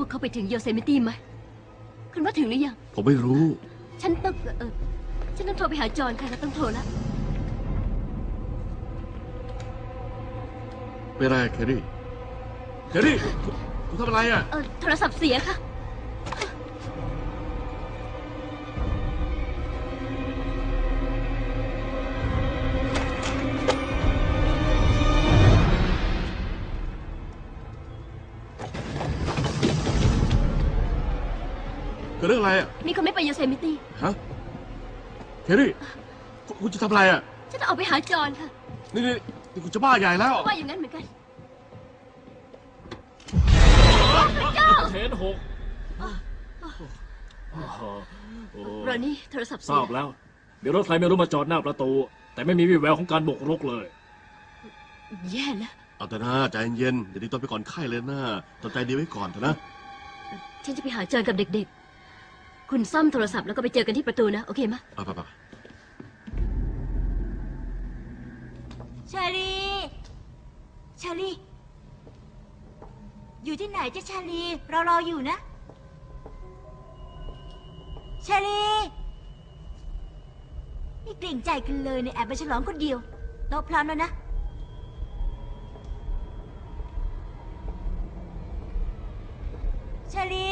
วกเขาไปถึงโยเซมิตี้ไหมคุณว่าถึงหรือยัง ผมไม่รู้ ฉันต้องเออฉันต้องโทรไปหาจอห์นค่ะเราต้องโทรแล้วไม่ได้แครี่แครี่คุณคุณทำอะไรอะ เออโทรศัพท์เสียค่ะ เกิดเรื่องอะไรอะ มีคนไม่ไปโยเซมิตี้ฮะแครี่คุณคุณจะทำอะไรอะ ฉันจะออกไปหาจอห์นค่ะนี่นี่นี่คุณจะบ้าใหญ่แล้ว ว่าอย่างนั้นเหมือนกันเทนหกโอ้โหรอนนี่โทรศัพท์ทเสีราบยแล้ว เดี๋ยวรถใครไม่รู้มาจอดหน้าประตู แต่ไม่มีวี่แววของการบุกรุกเลย แย่แล้วเอาแต่นะใจเย็นๆอย่าดีตัวไปก่อนไข้เลยนะตอนใจดีไว้ก่อนเถอะนะ ฉันจะไปหาจอห์นกับเด็กๆ คุณซ่อมโทรศัพท์แล้วก็ไปเจอกันที่ประตูนะ โอเคไหมะไปไปไปชาลีชาลีอยู่ที่ไหนจ๊ะชาลีเรารออยู่นะชาลีนี่เกรงใจกันเลยเนี่ยแอบไปฉลองคนเดียวโต๊ะพร้อมแล้วนะชาลี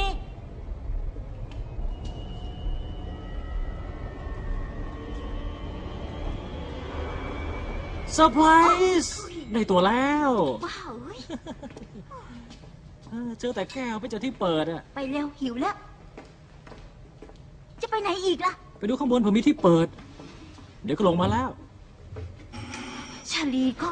เซอร์ไพรส์ได้ตัวแล้วว้าวเฮ้ยเออเจอแต่แก้วไม่เจอที่เปิดอะไปเร็วหิวแล้ว จะไปไหนอีกล่ะ ไปดูข้างบนผมมีที่เปิด เดี๋ยวก็ลงมาแล้ว ชาลีก็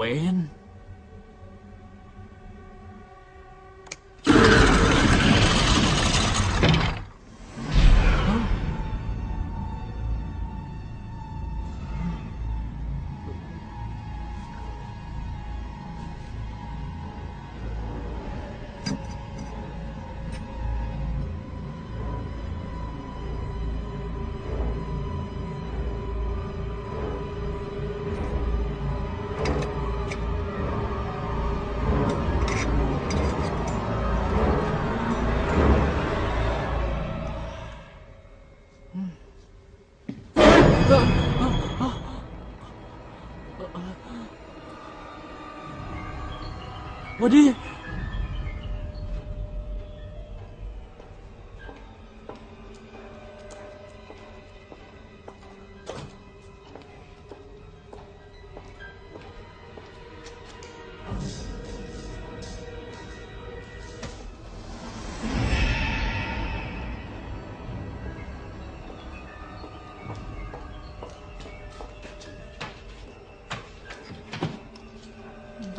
เวน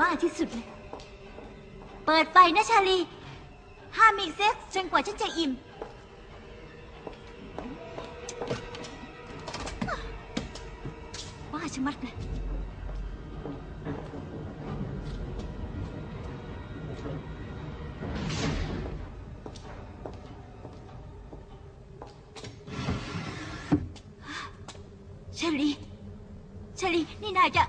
บ้าที่สุดเลย เปิดไฟนะชาลี ห้ามมีเซ็กซ์จนกว่าฉันจะอิ่ม บ้าชะมัดเลย ชาลี ชาลี นี่นายจะ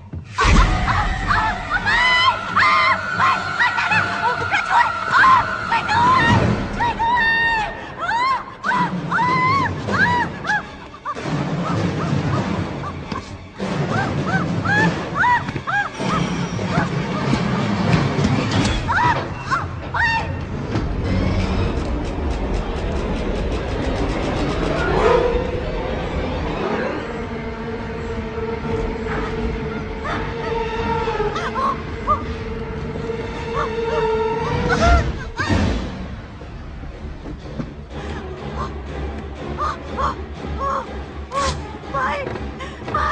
ไม่ไม่